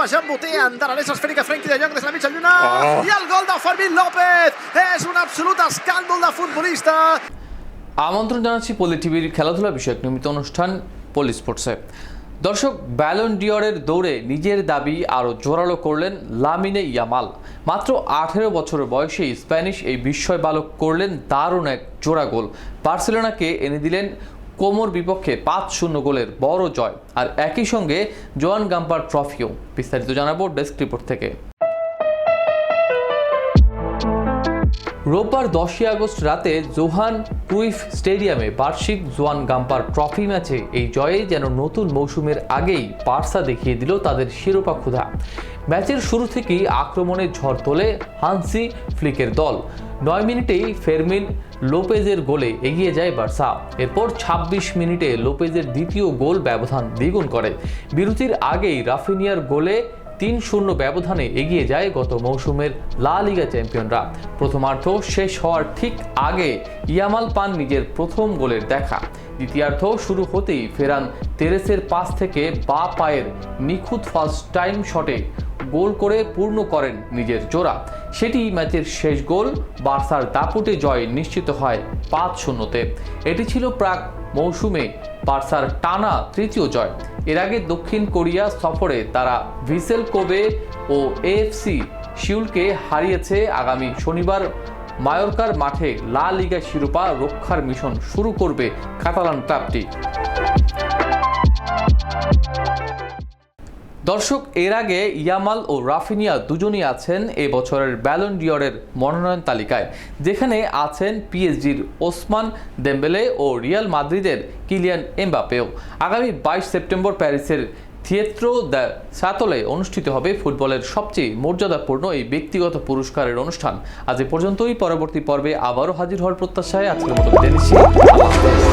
va a botean, darán esa esférica Frenkie de Jong desde la mitja lluna Oh. i el gol de Fermín López. És un absolut escàndol de futbolista. আমন্ত্রণ জানাচ্ছি পলি টিভির খেলাধুলা বিষয়ক নিয়মিত অনুষ্ঠান পলি স্পোর্টসে। দর্শক Ballon ডিওরের দৌড়ে নিজের দাবি আরও জোরালো করলেন লামিনে ইয়ামাল। মাত্র আঠেরো বছর বয়সে স্প্যানিশ এই বিস্ময় বালক করলেন দারুণ এক জোড়া গোল। বার্সেলোনাকে এনে দিলেন কোমর বিপক্ষে পাঁচ শূন্য গোলের বড় জয়। আর একই সঙ্গে জোয়ান গাম্পার ট্রফিও। বিস্তারিত জানাব ডেস্ক রিপোর্ট থেকে। রোববার দশই আগস্ট রাতে জোহান ক্রুইফ স্টেডিয়ামে বার্ষিক জোয়ান গাম্পার ট্রফি ম্যাচে এই জয়ে যেন নতুন মৌসুমের আগেই পার্সা দেখিয়ে দিল তাদের শিরোপা ক্ষুধা। ম্যাচের শুরু থেকেই আক্রমণে ঝড় তোলে হানসি ফ্লিকের দল। নয় মিনিটেই ফেরমিন লোপেজের গোলে এগিয়ে যায় বার্সা। এরপর ২৬ মিনিটে লোপেজের দ্বিতীয় গোল ব্যবধান দ্বিগুণ করে। বিরতির আগেই রাফিনিয়ার গোলে তিন শূন্য ব্যবধানে এগিয়ে যায় গত মৌসুমের লা লিগা চ্যাম্পিয়নরা। প্রথমার্ধ শেষ হওয়ার ঠিক আগে ইয়ামাল পান নিজের প্রথম গোলের দেখা। দ্বিতীয়ার্ধ শুরু হতেই ফেরান তেরেসের পাস থেকে বা পায়ের নিখুঁত ফার্স্ট টাইম শটে গোল করে পূর্ণ করেন নিজের জোড়া। সেটি ম্যাচের শেষ গোল, বার্সার দাপুটে জয় নিশ্চিত হয় পাঁচ শূন্যতে। এটি ছিল প্রাক মৌসুমে বার্সার টানা তৃতীয় জয়। এর আগে দক্ষিণ কোরিয়া সফরে তারা ভিসেল কোবে ও এএফসি শিউলকে হারিয়েছে আগামী শনিবার। মায়োরকার মাঠে লা লিগা শিরোপা রক্ষার মিশন শুরু করবে কাতালান ক্লাবটি। দর্শক, এর আগে ইয়ামাল ও রাফিনিয়া দুজনই আছেন এ বছরের ব্যালন ডিওরের মনোনয়ন তালিকায়, যেখানে আছেন পিএসজির ওসমান দেম্বেলে ও রিয়াল মাদ্রিদের কিলিয়ান এমবাপেও আগামী বাইশ সেপ্টেম্বর প্যারিসের থিয়েত্রো দ্য সাতলে অনুষ্ঠিত হবে ফুটবলের সবচেয়ে মর্যাদাপূর্ণ এই ব্যক্তিগত পুরস্কারের অনুষ্ঠান। আজ এ পর্যন্তই, পরবর্তী পর্বে আবারও হাজির হওয়ার প্রত্যাশায় আজকের মতো হাফেজ।